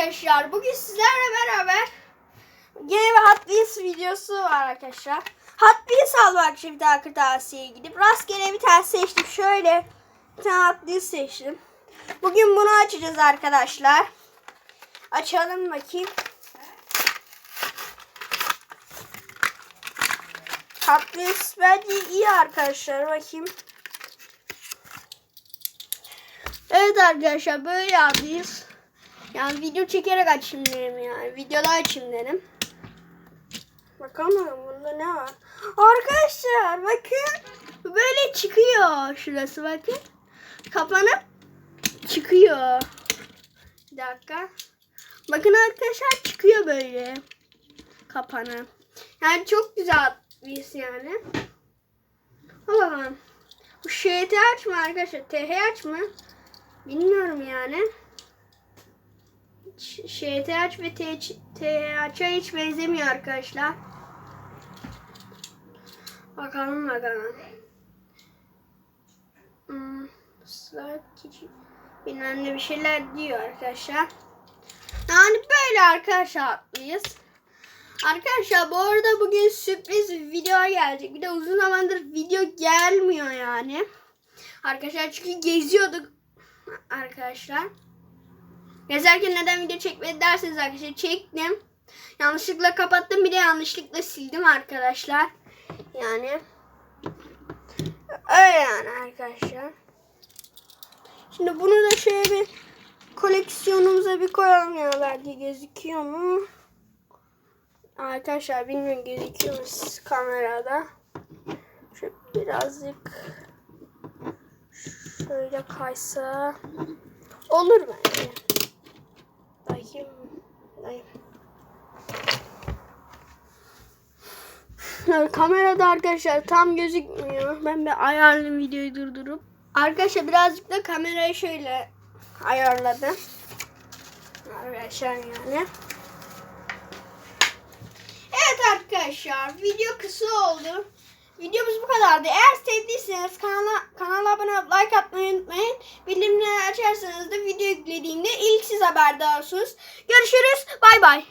arkadaşlar. Bugün sizlerle beraber yine bir Hot Wheels videosu var arkadaşlar. Hot Wheels almak için bir tane kırtasiyeye gidip rastgele bir tane seçtim. Şöyle bir tane Hot Wheels seçtim. Bugün bunu açacağız arkadaşlar. Açalım bakayım. Hot Wheels bence iyi arkadaşlar. Bakayım. Evet arkadaşlar böyle yapıyoruz. Yani video çekerek açayım dedim yani. Videoda açayım dedim. Bakalım bunda ne var. Arkadaşlar bakın. Böyle çıkıyor şurası bakın. Kapanıp çıkıyor. Bir dakika. Bakın arkadaşlar çıkıyor böyle. Kapanıp. Yani çok güzel bir yani. Bakalım. Bu şeyti aç mı arkadaşlar? TH aç mı? Bilmiyorum yani. Ş- STH ve TH'a hiç benzemiyor arkadaşlar. Bakalım bakalım. Hmm, slide kitchen- bilmem ne bir şeyler diyor arkadaşlar. Yani böyle arkadaşlar haklıyız. Arkadaşlar bu arada bugün sürpriz bir video gelecek. Bir de uzun zamandır video gelmiyor yani. Arkadaşlar çünkü geziyorduk arkadaşlar. Gezerken neden video çekmedi derseniz arkadaşlar çektim. Yanlışlıkla kapattım bir de yanlışlıkla sildim arkadaşlar. Yani öyle yani arkadaşlar. Şimdi bunu da şöyle bir koleksiyonumuza bir koyalım ya belki gözüküyor mu? Arkadaşlar bilmiyorum gözüküyor mu kamerada. Şöyle birazcık şöyle kaysa olur bence. Evet, kamerada arkadaşlar tam gözükmüyor. Ben bir ayarlayayım videoyu durdurup. Arkadaşlar birazcık da kamerayı şöyle ayarladım. Arkadaşlar yani. Evet arkadaşlar video kısa oldu. Videomuz bu kadardı. Eğer sevdiyseniz kanala, kanala abone olup like atmayı unutmayın. Bildirimleri açarsanız da video yüklediğimde ilk siz haberdar olursunuz. Görüşürüz. Bay bay.